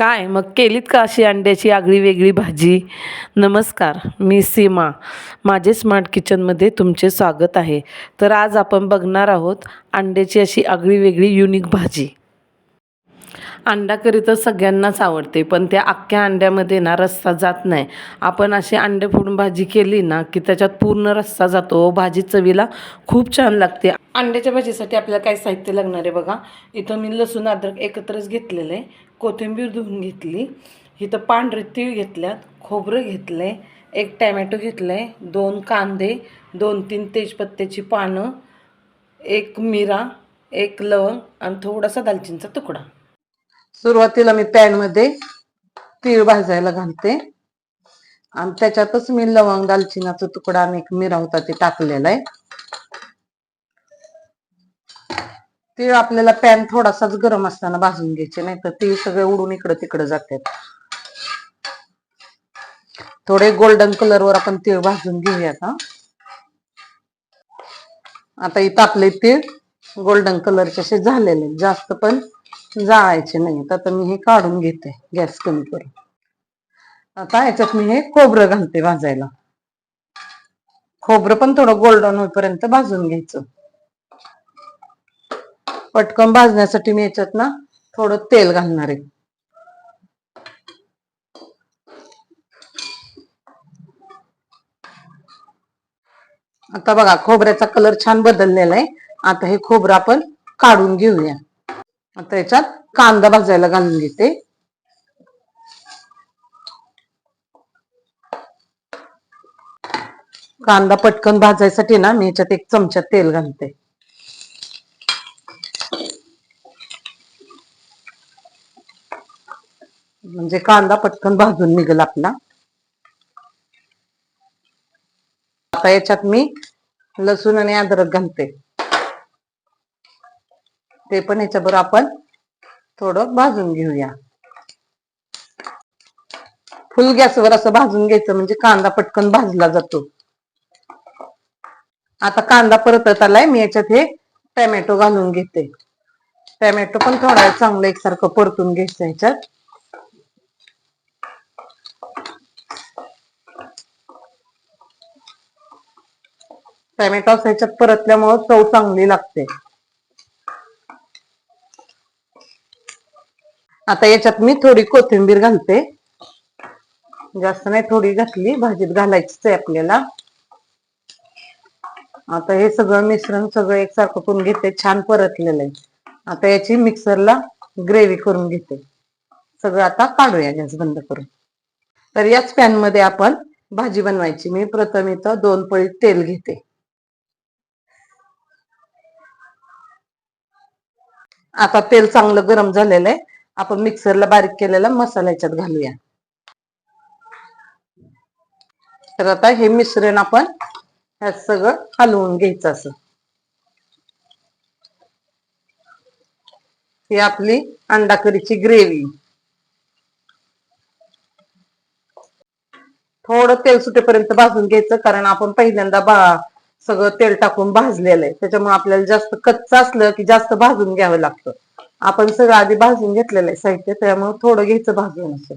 काय? मग केलीत का अशी अंड्याची आगळी वेगळी भाजी? नमस्कार मी सीमा. माझे स्मार्ट किचनमध्ये तुमचे स्वागत आहे. तर आज आपण बघणार आहोत अंड्याची अशी आगळी वेगळी युनिक भाजी. अंडा करी तर सगळ्यांनाच आवडते पण त्या अख्ख्या अंड्यामध्ये ना रस्सा जात नाही. आपण अशी अंडे फोडून भाजी केली ना की त्याच्यात पूर्ण रस्सा जातो. भाजी चवीला खूप छान लागते. अंड्याच्या भाजीसाठी आपल्याला काय साहित्य लागणार आहे बघा. इथं मी लसूण अद्रक एकत्रच घेतलेलं आहे. कोथिंबीर धुवून घेतली. इथं पांढरे तीळ घेतल्यात खोबरं घेतलं आहे एक टॅमॅटो घेतलं आहे दोन कांदे दोन तीन तेजपत्त्याची पानं एक मिरा एक लवंग आणि थोडासा दालचिनीचा तुकडा. सुरुवातीला मी पॅनमध्ये तीळ भाजायला घालते. आणि त्याच्यातच मी लवंग दालचिनाचा तुकडा आणि एक मिरा होता ते टाकलेला आहे. तीळ आपल्याला पॅन थोडासाच गरम असताना भाजून घ्यायचे नाही तर ते सगळे उडून इकडं तिकडं जातात. थोडे गोल्डन कलर वर आपण तीळ भाजून घेऊया का आता इथं आपले तीळ गोल्डन कलरचे असे झालेले आहेत. जास्त पण जाळायचे नाही आता मी हे काढून घेते गॅस कमी करून. आता याच्यात मी हे खोबरं घालते भाजायला. खोबरं पण थोडं गोल्डन होईपर्यंत भाजून घ्यायचं. पटकन भाजण्यासाठी मी याच्यात ना थोडं तेल घालणार आहे. आता बघा खोबऱ्याचा कलर छान बदललेला आहे. आता हे खोबरं आपण काढून घेऊया. आता याच्यात कांदा भाजायला घालून घेते. कांदा पटकन भाजायसाठी ना मी याच्यात एक चमचा तेल घालते. म्हणजे कांदा पटकन भाजून निघेल आपला. आता याच्यात मी लसूण आणि अद्रक घालते. ते पण याच्याबरोबर आपण थोडं भाजून घेऊया. फुल गॅसवर असं भाजून घ्यायचं म्हणजे कांदा पटकन भाजला जातो. आता कांदा परतत आलाय मी याच्यात हे टॅमॅटो घालून घेते. टॅमॅटो पण थोडा चांगलं एकसारखं परतून घ्यायचं ह्याच्यात टॅमॅटो ह्याच्यात परतल्यामुळं चव चांगली लागते. आता याच्यात मी थोडी कोथिंबीर घालते. जास्त नाही थोडी घातली भाजीत घालायचीच आहे आपल्याला. आता हे सगळं मिश्रण सगळं एकसारखं करून घेते छान परतलेलं आहे. आता याची मिक्सरला ग्रेव्ही करून घेते. सगळं आता काढूया गॅस बंद करून. तर याच पॅनमध्ये आपण भाजी बनवायची. मी प्रथम इथं दोन पळी तेल घेते. आता तेल चांगलं गरम झालेलं आहे आपण मिक्सरला बारीक केलेला मसाला याच्यात घालूया. तर आता हे मिश्रण आपण ह्यात सगळं हलवून घ्यायचं असं. ही आपली अंडा करीची ग्रेव्ही. थोडं तेल सुटेपर्यंत भाजून घ्यायचं कारण आपण पहिल्यांदा बा सगळं तेल टाकून भाजलेलं आहे. त्याच्यामुळे आपल्याला जास्त कच्चं असलं की जास्त भाजून घ्यावं लागतं. आपण सगळं आधी भाजून घेतलेलं आहे साहित्य त्यामुळे थोडं घ्यायचं भाजून असं.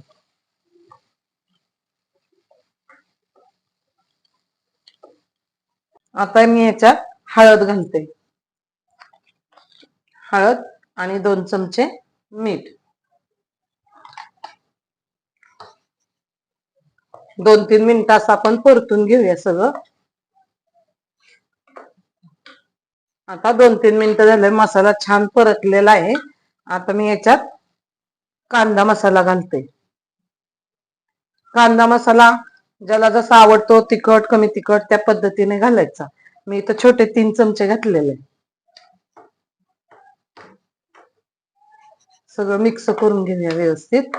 आता मी याच्यात हळद घालते. हळद आणि दोन चमचे मीठ. दोन तीन मिनिटं असं आपण परतून घेऊया सगळं. आता दोन तीन मिनिटं झाले मसाला छान परतलेला आहे. आता मी याच्यात कांदा मसाला घालते. कांदा मसाला ज्याला जसा आवडतो तिखट कमी तिखट त्या पद्धतीने घालायचा. मी इथं छोटे तीन चमचे घातलेले. सगळं मिक्स करून घेऊया व्यवस्थित.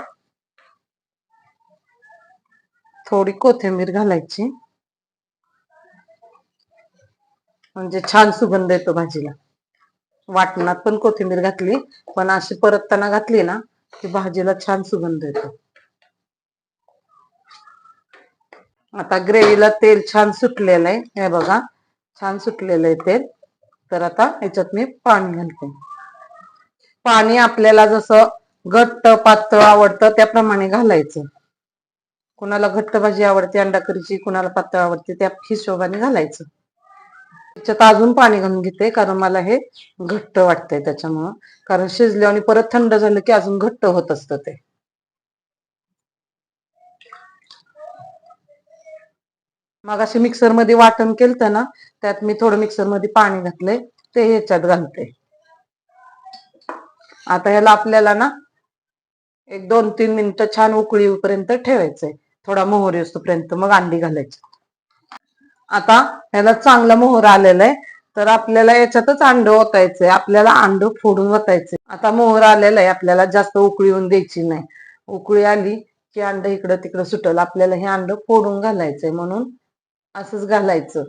थोडी कोथिंबीर घालायची. म्हणजे छान सुगंध येतो भाजीला. वाटणात पण कोथिंबीर घातली पण अशी परतताना घातली ना की भाजीला छान सुगंध येतो. आता ग्रेव्हीला तेल छान सुटलेलं आहे. हे बघा छान सुटलेलं आहे तेल. तर आता याच्यात मी पाणी घालते. पाणी आपल्याला जसं घट्ट पातळ आवडतं त्याप्रमाणे घालायचं. कुणाला घट्ट भाजी आवडते अंडा करीची कुणाला पातळ आवडते त्या हिशोबाने घालायचं. त्याच्यात अजून पाणी घालून घेते कारण मला हे घट्ट वाटतंय त्याच्यामुळं. कारण शिजले आणि परत थंड झालं की अजून घट्ट होत असतं ते. मग असे मिक्सरमध्ये वाटण केलं ना त्यात मी थोडं मिक्सरमध्ये पाणी घातलंय ते ह्याच्यात घालते. आता ह्याला आपल्याला ना एक दोन तीन मिनिटं छान उकळी येऊपर्यंत ठेवायचंय. थोडा मोहर येऊपर्यंत मग अंडी घालायची. आता ह्याला चांगला मोहर आलेला आहे तर आपल्याला याच्यातच अंड ओतायचंय. आपल्याला अंड फोडून ओतायचंय. आता मोहर आलेला आहे आपल्याला जास्त उकळी येऊन द्यायची नाही. उकळी आली की अंड इकडं तिकडं सुटल. आपल्याला हे अंड फोडून घालायचंय म्हणून असंच घालायचं.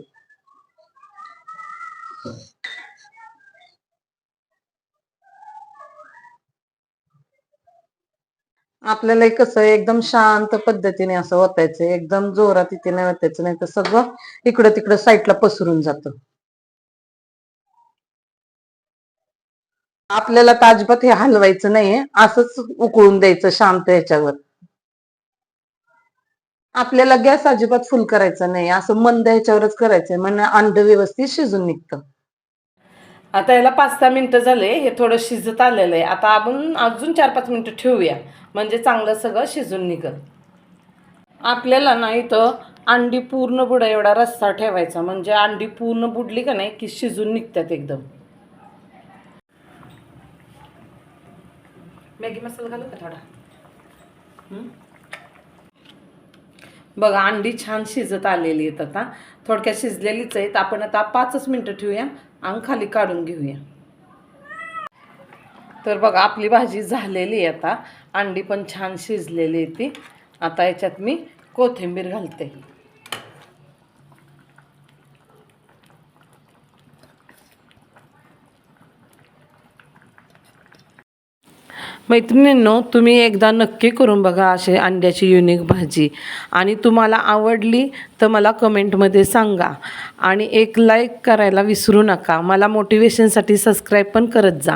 आपल्याला कसं एकदम शांत पद्धतीने असं ओतायचं एकदम जोरात इथे नाही ओतायचं नाही तर सगळं इकडं तिकडं साईडला पसरून जातं. आपल्याला ताजबात हे हलवायचं नाहीये असंच उकळून द्यायचं शांत ह्याच्यावर. आपल्याला गॅस अजिबात फुल करायचा नाही असं मंद ह्याच्यावरच करायचंय म्हणजे अंड व्यवस्थित शिजून निघतं. आता याला पाच सहा मिनटं झाले हे थोडं शिजत आलेलं आहे आता आपण अजून चार पाच मिनटं ठेवूया. म्हणजे चांगलं सगळं शिजून निघल. आपल्याला ना इथं अंडी पूर्ण बुडा एवढा रस्सा ठेवायचा. म्हणजे अंडी पूर्ण बुडली का नाही की शिजून निघतात एकदम. मॅगी मसाला घालू का थोडा? बघा अंडी छान शिजत आलेली आहेत आता. थोडक्यात शिजलेलीच आहेत. आपण आता पाचच मिनटं ठेवूया. आणि खाली काढून घेऊया. तर बघा आपली भाजी झालेली आहे आता. अंडी पण छान शिजलेली आहे ती. आता याच्यात मी कोथिंबीर घालते. मैत्रिणींनो तुम्ही एकदा नक्की करून बघा असे अंड्याची युनिक भाजी. आणि तुम्हाला आवडली तर मला कमेंटमध्ये सांगा. आणि एक लाईक करायला विसरू नका. मला मोटिवेशनसाठी सबस्क्राईब पण करत जा.